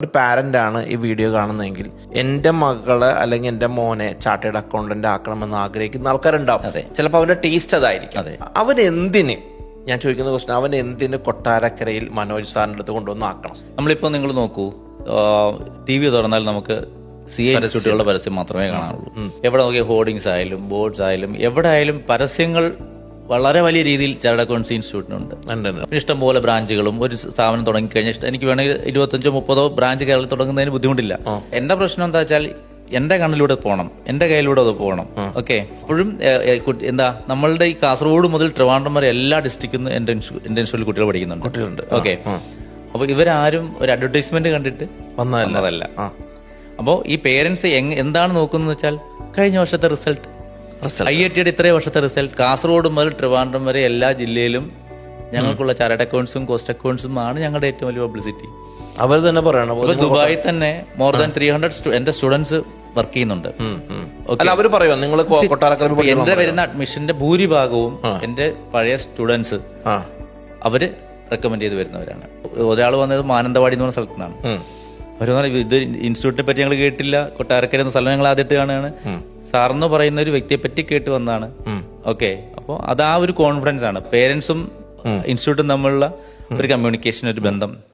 ഒരു പാരന്റ് ആണ് ഈ വീഡിയോ കാണുന്നതെങ്കിൽ എന്റെ മകളെ അല്ലെങ്കിൽ എന്റെ മോനെ ചാർട്ടേഡ് അക്കൗണ്ടന്റ് ആക്കണമെന്ന് ആഗ്രഹിക്കുന്ന ആൾക്കാരുണ്ടാവും. ചിലപ്പോൾ അവന്റെ ടേസ്റ്റ് അതായിരിക്കും. അതെ. അവൻ എന്തിന്? ഞാൻ ചോദിക്കുന്ന ക്വസ്റ്റൻ അവൻ എന്തിന് കൊട്ടാരക്കരയിൽ മനോജ് സാറിന്റെ അടുത്ത് കൊണ്ടുവന്ന് ആക്കണം? നമ്മളിപ്പോൾ നിങ്ങൾ നോക്കൂ ടി വി തുറന്നാൽ നമുക്ക് സി എ ഇൻസ്റ്റിറ്റ്യൂട്ടുകളുടെ പരസ്യം മാത്രമേ കാണാറുള്ളൂ. എവിടെ നോക്കിയ ഹോർഡിങ്സ് ആയാലും ബോർഡ്സ് ആയാലും എവിടെ ആയാലും പരസ്യങ്ങൾ വളരെ വലിയ രീതിയിൽ ചരട് അക്കൗണ്ട്സ് ഇൻസ്റ്റിറ്റ്യൂട്ടിനുണ്ട്. പിന്നെ ഇഷ്ടംപോലെ ബ്രാഞ്ചുകളും ഒരു സ്ഥാപനം തുടങ്ങിക്കഴിഞ്ഞാൽ ഇഷ്ടം- എനിക്ക് വേണമെങ്കിൽ ഇരുപത്തഞ്ചോ മുപ്പതോ ബ്രാഞ്ച് കേരളത്തിൽ തുടങ്ങുന്നതിന് ബുദ്ധിമുട്ടില്ല. എന്റെ പ്രശ്നം എന്താ വെച്ചാൽ എന്റെ കണ്ണിലൂടെ പോകണം എന്റെ കയ്യിലൂടെ അത് പോകണം. ഓക്കെ? അപ്പോഴും കുട്ടി- എന്താ നമ്മളുടെ ഈ കാസർഗോഡ് മുതൽ ട്രിവാൻഡ്രം വരെ എല്ലാ ഡിസ്ട്രിക്റ്റിൽ നിന്ന് എന്റെ ഇൻസ്റ്റിറ്റ്യൂ- എന്റെ ഇൻസ്റ്റിറ്റ്യൂട്ടിൽ കുട്ടികൾ പഠിക്കുന്നുണ്ട്. കുട്ടികളുണ്ട്. ഓക്കെ? അപ്പൊ ഇവരാരും ഒരു അഡ്വർടൈസ്മെന്റ് കണ്ടിട്ട് വന്നതല്ല. അപ്പോ അപ്പോൾ ഈ പേരൻസ് എന്താണ് നോക്കുന്നത് വെച്ചാൽ കഴിഞ്ഞ വർഷത്തെ റിസൾട്ട് ഐ ഐ ടിയുടെ ഇത്രയും വർഷത്തെ റിസൾട്ട് കാസർഗോഡ് മുതൽ ട്രിവാൻഡ്രം വരെ എല്ലാ ജില്ലയിലും ഞങ്ങൾക്കുള്ള ചാരട്ട് അക്കൗണ്ട്സും കോസ്റ്റ് അക്കൗണ്ട്സും ആണ് ഞങ്ങളുടെ ഏറ്റവും വലിയ പബ്ലിസിറ്റി. അവർ തന്നെ പറയണം. ദുബായി ദുബായിൽ തന്നെ മോർ ദാൻ ത്രീ ഹൺഡ്രഡ് എന്റെ സ്റ്റുഡൻസ് വർക്ക് ചെയ്യുന്നുണ്ട്. അല്ല അവർ പറയോ? നിങ്ങൾ എന്റെ വരുന്ന അഡ്മിഷന്റെ ഭൂരിഭാഗവും എന്റെ പഴയ സ്റ്റുഡൻസ് അവർ റെക്കമെൻഡ് ചെയ്ത് വരുന്നവരാണ്. ഒരാൾ വന്നത് മാനന്തവാടി എന്ന് പറഞ്ഞ സ്ഥലത്തു നിന്നാണ്. ഉം. അവർ പറഞ്ഞു, ഇത് ഇൻസ്റ്റിറ്റ്യൂട്ടിനെ പറ്റി ഞങ്ങൾ കേട്ടില്ല. കൊട്ടാരക്കര എന്ന സ്ഥലം ഞങ്ങൾ ആദ്യമായിട്ട് കാണുകയാണ്. സാറെന്ന് പറയുന്ന ഒരു വ്യക്തിയെ പറ്റി കേട്ട് വന്നതാണ്. ഓക്കെ. അപ്പോൾ അത് ആ ഒരു കോൺഫിഡൻസ് ആണ്. പേരൻസും ഇൻസ്റ്റിറ്റ്യൂട്ടും തമ്മിലുള്ള ഒരു കമ്മ്യൂണിക്കേഷൻ ഒരു ബന്ധം.